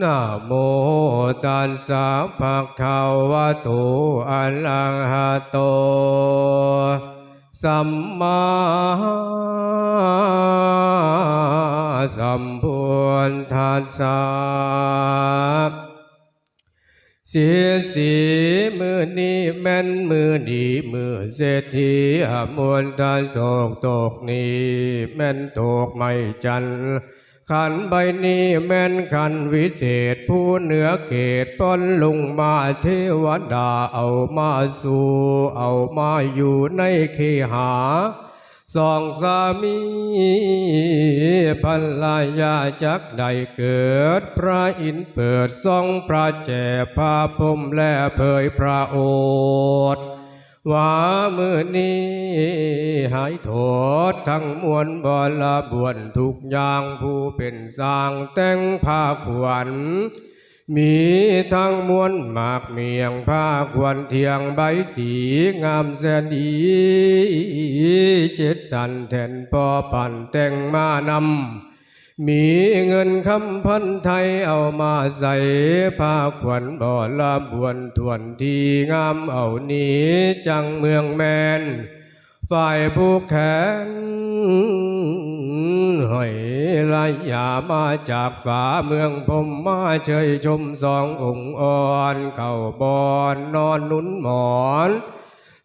นะโมตัสสะภะคะวะโตอะระหะโต สัมมาสัมพุทธัสสะเสียสีมือนี้แม่นมือดีมือเศรษฐีอมวนตานโศกตกนี้แม่นตกไม่จันทร์ ขันใบนี้แม่นขันวิเศษ ผู้เหนือเกตปนลงมาเทวดาเอามาสู่เอามาอยู่ในเคหาสองสามีภรรยาจักได้เกิด พระอินเปิดทรงพระแจพาพรมและเผยพระโอษฐ์ ว่ามือนี้หายโทษทั้งมวลบลาบวนทุกอย่างผู้เป็นสร้างแต่งผ้าขวัญมีทั้งมวลหมากเมียงผ้าควนเทียงใบสีงามแสนดีเจ็ดสันแทนปอปั่นแต่งมานำ มีเงินคำพันไทยเอามาใส่ผ้าขวัญบ่อลาบวนทวนทีงามเอานี้จังเมืองแมน ฝ่ายผู้แขนหอยลายยามาจากฝาเมืองผมมาเชยชมสององค์อ่อน เข้าบอนนอนนุนหมอน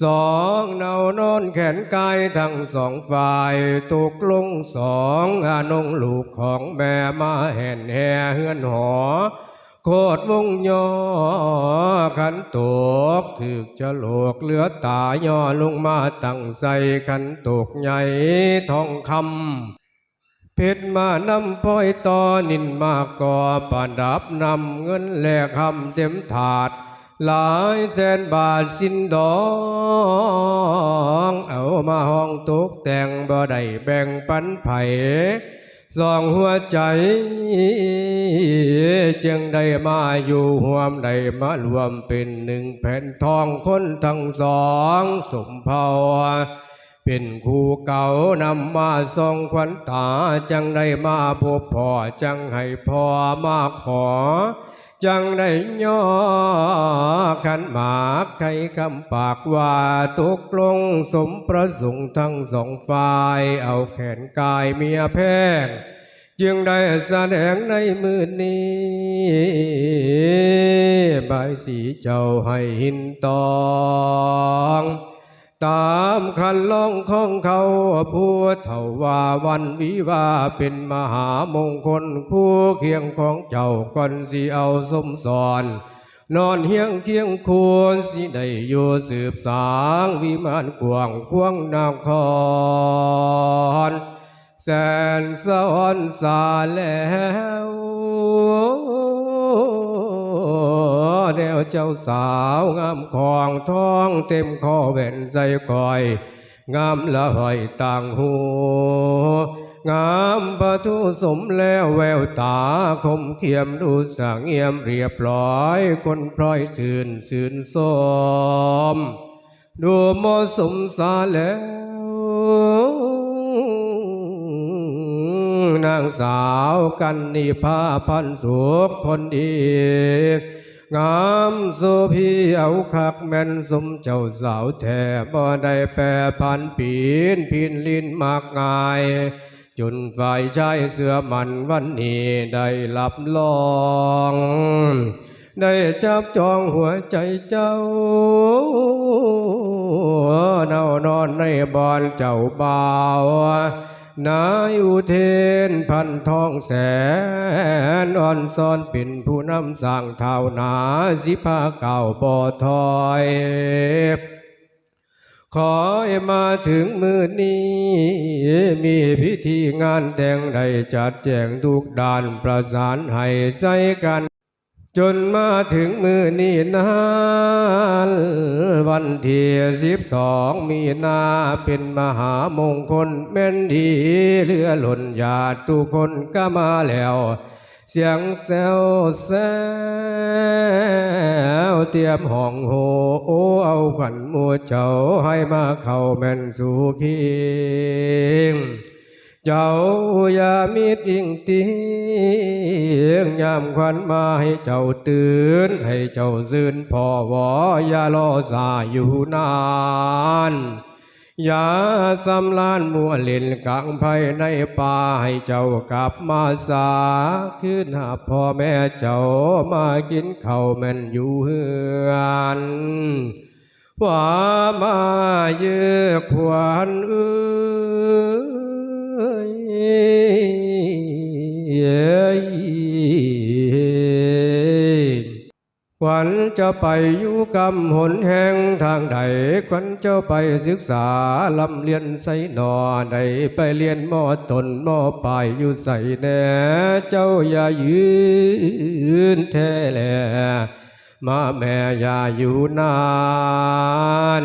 สองเนานอนแขนกายทั้งสองฝ่ายตกลงสองอานงลูกของแม่มาแห่นแห่เฮือนหอโคดวงย่อขันตกถึกจะโลกเหลือตาย่อลงมาตั้งใส่ขันตกใหญ่ทองคำเพชรมานำพ้อยต่อนินมากก่อประดับนำเงินแลกคำเต็มถาด หลายแสนบาทสิ้นดอง เอามาห้องตกแต่งบ่ได้แบ่งปันไผสองหัวใจ จึงได้มาอยู่ห่วมได้มารวมเป็นหนึ่งแผ่นทองคนทั้งสองสมภาวเป็นคู่เก่านำมาส่องขวัญตา จังได้มาพบพ่อจังให้พ่อมาขอ จังได้ย่อขันหมากใครคำปากว่าตกลงสมประสงค์ทั้งสองฝ่าย เอาแขนกายเมียแพงจึงได้แสดงในมือนี้บายสีเจ้าให้หินตอง ตามคันลองของเขาผู้เท่าว่าวันวิวาเป็นมหามงคลคู่เคียงของเจ้าก่อนสิเอาสมสอน นอนเฮียงเคียงควรสิได้อยู่สืบสางวิมานกวางควงนางคอนแสนสอนสาแล้ว แนวเจ้าสาวงามของท้องเต็มคอแหวนใจคอย งามละหอยต่างหู งามประทุสมแล้วแววตาคมเขียมดูสางเงียมเรียบร้อย คนพลอยสื่นสื่นสม ดูมอสมสาแล้วนางสาวกันนิพาพันสุขคนดี งามโซพีเอาคักแม่นสมเจ้าสาวแท้บ่ได้แปรพันปีนพินลินมากงาย จนฝ่ายชายเสือมันวันนี้ได้หลับลองได้จับจองหัวใจเจ้าเน่านอนในบอนเจ้าบ่าว นายอุเทนพันทองแสนอ่อนซ้อนเป็นผู้นำสร้างเท่านาสิพาเก่าบ่อถอยขอให้มาถึงมือนี้ มีพิธีงานแต่งใดจัดแจงทุกด้านประสานให้ใส่กัน จนมาถึงมือนี้นานวันที่สิบสองมีนาเป็นมหามงคลแม่นดีเรือหล่นญาติทุกคนก็มาแล้ว เสียงแซวแซวเตรียมห้องโหโอเอาขวัญหมัวเจ้าให้มาเข้าแม่นสู่คิง เจ้าอย่ามีดิ่งติงยามควันมาให้เจ้าตื่น ให้เจ้าซื่นพอวออย่ารอสาอยู่นานอย่าสำลานมัวเล่นกลางภายในป่าให้เจ้ากลับมาสาคืนหาพ่อแม่เจ้ามากินข้าวแม่นอยู่เฮือนว่ามาเยอะขวานเอ้อ ขวัญจะไปอยู่กำหนแห่งทางใดขวัญจะไปศึกษาลำเรียนใส่หนอใดไปเรียนมอตนมอปลายอยู่ใส่แน่เจ้าอย่ายืนแท้แลมาแม่อย่าอยู่นาน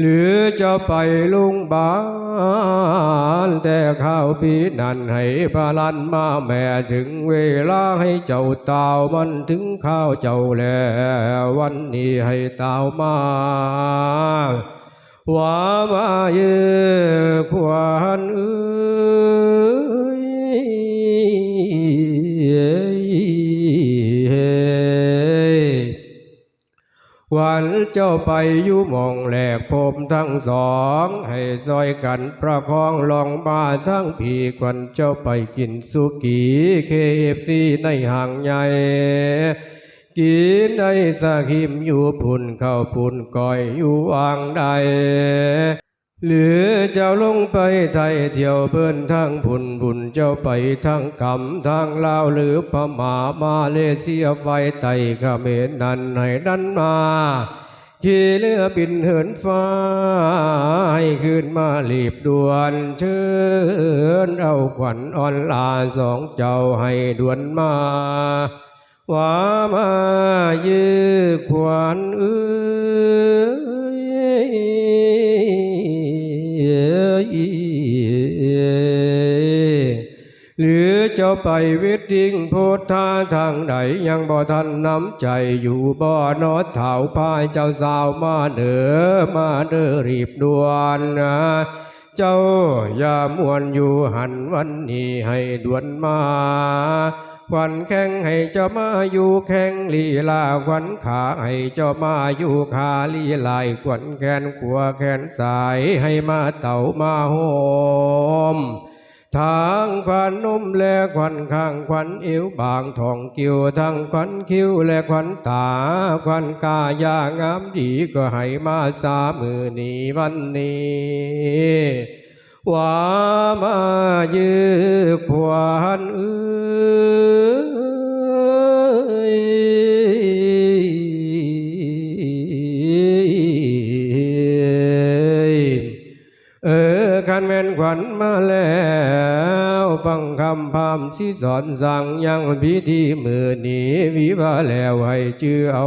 หรือเจ้าไปมหลือจะไปลุงบานแต่ข้าวปีนั้นให้พาลันมาแม่ถึงเวลาให้เจ้าเต่ามันถึงข้าวเจ้าแล้ววันนี้ให้เต่ามาว่ามาเยขวานเอ้ย วันเจ้าไปอยู่มองแหลกผมทั้งสอง ให้ซอยกันประคองลองมาทั้งผีควันเจ้าไปกินสุกีเคเอฟซีในห่างใหญ่กินได้สักหิมอยู่พุ่นเข้าพุ่นก้อยอยู่วางใด หรือเจ้าลงไปไทยเที่ยวเบิ่อนทางพุ่นบุญเจ้าไปทางกำทางลาวหรือพม่ามาเลเซียไฟไตเขมรนันให้ดันมาขี่เรือบินเหินฟ้าให้ขึ้นมารีบด่วนเชิญเอาขวัญอ่อนลาสองเจ้าให้ด่วนมาว่ามายือขวานเอ้ย หรือเจ้าไปวดดิ้งโพธาทางใดยังบ่ทันน้ำใจอยู่บ่อนอเถาพายเจ้าสาวมาเด้อมาเด้อรีบด่วนนะเจ้าอย่ามวนอยู่หันวันนี้ให้ด่วนมา ขวัญแข้งให้เจ้ามาอยู่แข้งลีลาขวัญขาให้เจ้ามาอยู่ขาลีลายขวัญแขนขัวแขนสายให้มาเต่ามาโฮมทางขวัญนมและขวัญข้างขวัญเอวบางทองกิ้วทั้งขวัญคิ้วและขวัญตาขวัญกายางามดีก็ให้มาสามือนี้วันนี้ว่ามายือขวานเอ้ คำพามที่สอนสั่งยังพิธีมือหนีวิวาแล้วให้เชื่อเอา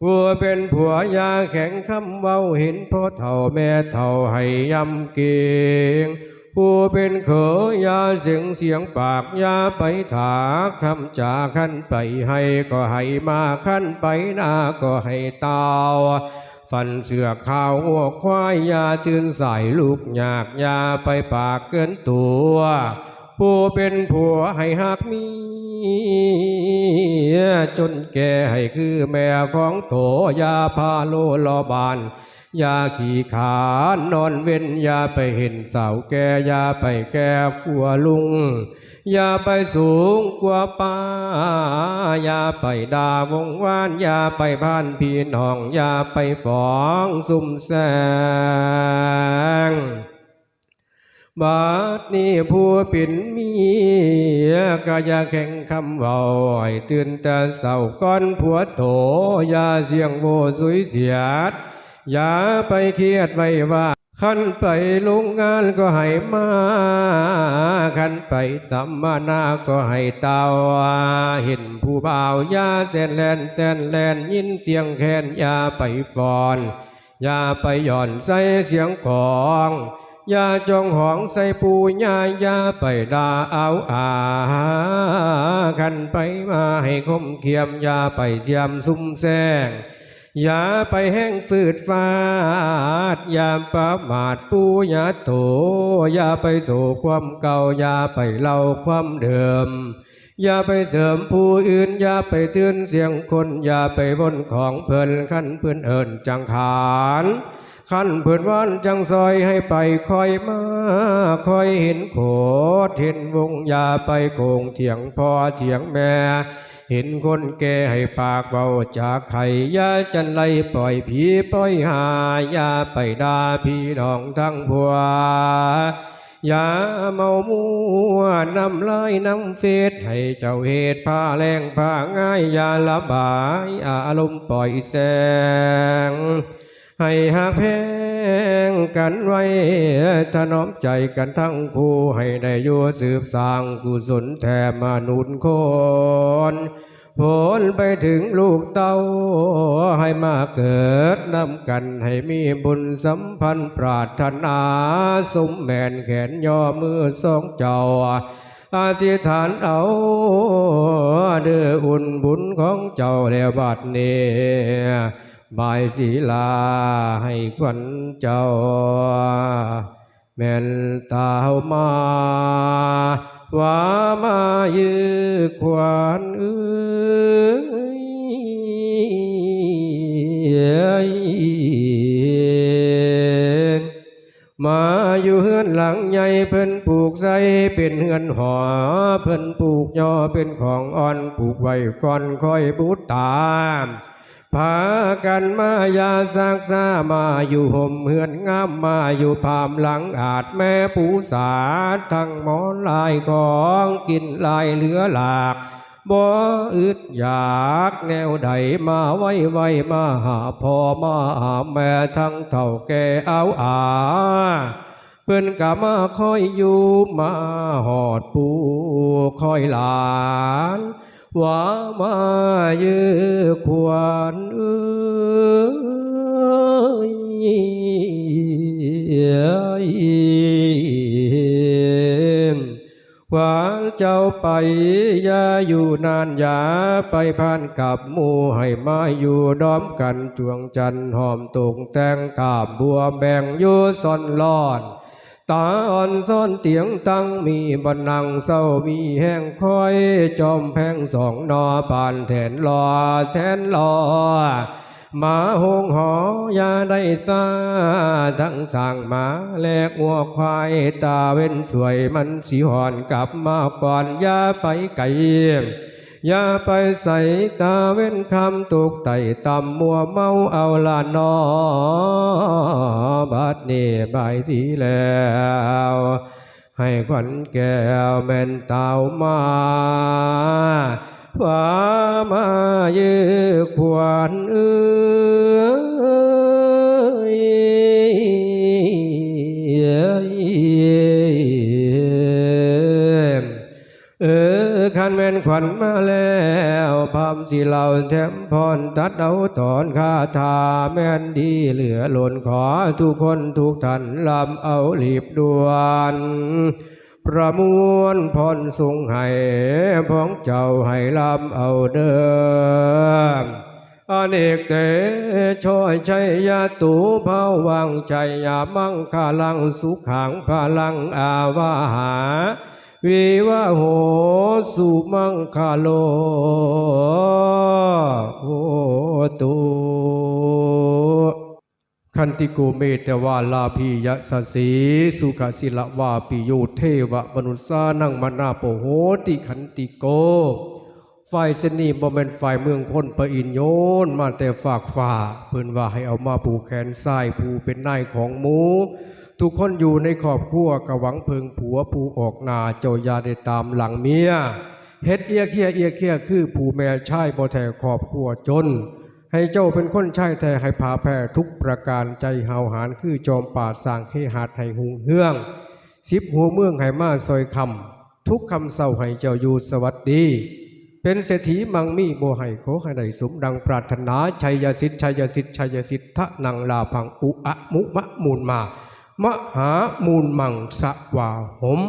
ผัวเป็นผัวยาแข็งคำเว้าเห็นพ่อเท่าแม่เท่าให้ยำเก่งผู้เป็นเขยยาเสียงเสียงปากยาไปถาคำจาขั้นไปให้ก็ให้มาขั้นไปหน้าก็ให้เตา ฟันเสือขาวหัวควายยาตื่นสายลูกหยากยาไปปากเกินตัว ผู้เป็นผัวให้หักมี จนแก่ให้คือแม่ของโตยาพาโลลอบาน ย่าขี่ขานนอนเว้นอย่าไปเห็นสาวแก่อย่าไปแก่กลัวลุงอย่าไปสูงกว่าป้าอย่าไปด่าวงวานอย่าไปพานพี่น้องอย่าไปฟ้องซุ่มแซงบาดนี้ผู้เป็นมีก็อย่าแข่งคำเว้าให้ตื่นแต่เศร้าก่อนผัวโตอย่าเสียงโวสุยเสียด อย่าไปเครียดไว้ว่าขันไปโรงงานก็ให้มาขันไปสัมมนาก็ให้ตาเห็นผู้บ่าวยาแสนแลนแสนแลนยินเสียงแคนอย่าไปฟอนอย่าไปหย่อนใส่เสียงของอย่าจองหองใส่ปูยาอย่าไปด่าเอาอาขันไปมาให้คมเขียมอย่าไปเสียมซุ่มแซง อย่าไปแห้งฝืดฟาด อย่าประมาทปูย่าโถอย่าไปสู่ความเก่า อย่าไปเล่าความเดิม อย่าไปเสริมผู้อื่น อย่าไปเตือนเสียงคน อย่าไปบนของเพลินขั้นเพื่อนเอิญจังขาน ขั้นเพื่อนว่านจังซอยให้ไปคอยมาคอยเห็นโขดเห็นวงยาไปโกงเถียงพ่อเถียงแม่เห็นคนแก่ให้ปากเบาจากไข่ยาจันไลปล่อยผีปล่อยหายาไปดาพี่น้องทั้งพัวอย่าเมามัวนำลายน้ำเฟดให้เจ้าเหตุผ้าแรงผ้าง่ายอย่าละบายอารมณ์ปล่อยแสง ให้หักแพงกันไว้ถนอมใจกันทั้งคู่ให้ได้ยู่สืบสร้างกุศลแทนมนุษย์คนผลไปถึงลูกเต้าให้มาเกิดนำกันให้มีบุญสัมพันธ์ปรารถนาสมแมนแขนย่อมือสองเจ้าอธิษฐานเอาเดืออุ่นบุญของเจ้าแล้วบัดนี้ บายศีลาให้ขวัญเจ้า แม่นตาวมาว่ามายือขวานเอ้ยมาอยู่เฮือนหลังใหญ่เพิ่นปลูกใสเป็นเฮือนหอเพิ่นปลูกยอเป็นของอ่อนปลูกไว้ก่อนค่อยบูตตาม พากันมายาซากซามาอยู่ห่มเฮือนงามมาอยู่พามหลังอาจแม่ปูสาทั้งหมอนลายของกินลายเหลือหลากบ่อึดอยากแนวใดมาไว้ไว้มาหาพ่อมาหาแม่ทั้งเท่าแก่เอาอาเพิ่อนกะมาคอยอยู่มาหอดปูคอยหลาน ว่ามาเยือควรเอ้ยว่าเจ้าไปอย่าอยู่นานอย่าไปผ่านกับหมู่ให้มาอยู่ด้อมกันจวงจันหอมตกแตงกาบบัวแบ่งอยู่ซ่อนลอน ตาอ่อนซ่อนเตียงตั้งมีบันนังเศร้ามีแห้งคอยจอมแพงสองนอปานแทนรอแทนรอหมาหงหอยาได้ซาทั้งสั่งหมาแลกงัวควายตาเว้นสวยมันสีหอนกลับมาก่อนอย่าไปไกล อย่าไปใส่ตาเว้นคำตกไต่ต่ำมัวเมาเอาลานอบาดนี้บายสีแล้วให้ขวัญแก้วแม่นเต่ามาว่ามาเยือควรเอ้ย อขันแม่นขวัญมาแล้วพามสิเหล่าแถมพรตัดเอาถอนคาถาแม่นดีเหลือหล่นขอทุกคนทุกท่านลำเอารีบด่วนประมวลพรทรงให้พ้องเจ้าให้ลำเอาเดิมอเนกเตช่อยชัยยาตูภาวังใจยามังคาลังสุขังพลังอาวาหา วิวะโหสุมังคาโลโหตุคันติโกเมตวาลาพียะสสสีสุขศิละวาปิโยเทวะมนุษสานังมนาโปโหติขันติโกฝ่ายเสนีบ่แม่นฝ่ายเมืองคนประอินโยนมาแต่ฝากฝ่าเพิ่นว่าให้เอามาผูกแขนซ้ายผูเป็นนายของหมู ทุกคนอยู่ในครอบครัวกะหวังเพิงผัวผู้ออกนาเจ้ายาได้ตามหลังเมียเฮ็ดเอียเคียเอียเคียคือผู้แม่ชายบ่แท้ครอบครัวจน ให้เจ้าเป็นคนใช่แท้ให้ผาแผ่ทุกประการใจหาวหารคือจอมป่าสร้างเคหาดให้หุงเฮืองสิบหัวเมืองให้มาซอยคำทุกคำเศร้าให้เจ้าอยู่สวัสดี เป็นเศรษฐีมังมีโบให้ขอให้ได้สมดังปรารถนาชัยยสิทธิ์ชัยยสิทธิ์ชัยยสิทธะนังลาพังอุอะมุมะมูลมา มหามูลมังสวาหม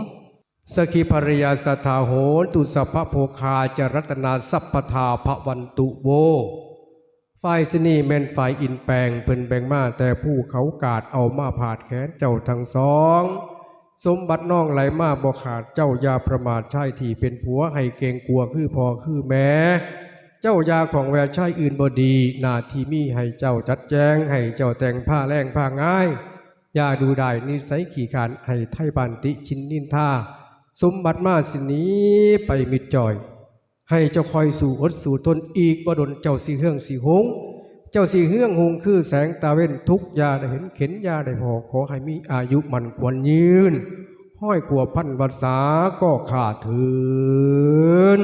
สกิภริยาสถาโหนตุสัพพะโภคาจรัตนาสัพพทาภวันตุโวฝ่ายสนีแมนฝ่ายอินแปลงเพิ่นแบ่งมาแต่ผู้เขากาดเอามาผาดแขนเจ้าทั้งสอง สมบัติน้องไหลมาบ่ขาดเจ้ายาประมาทใชายที่เป็นผัวให้เกงกลัวคือพอคือแม่เจ้ายาของแวชายอื่นบดี นาทีมีให้เจ้าจัดแจง ให้เจ้าแต่งผ้าแรงผ้าง่าย อย่าดูได้นิสัยขี่ขานให้ไทยบันติชินนินทาสมบัติมาสินี้ไปมิดจอย ให้เจ้าคอยสู่อดสู่ทนอีกบ่ดนเจ้าสีเฮืองสีหง เจ้าสีเฮืองหงคือแสงตาเว้นทุกยาได้เห็นเข็นยาได้พอขอให้มีอายุมันควรยืน ห้อยขัวพันวัษาก็ขาดถืน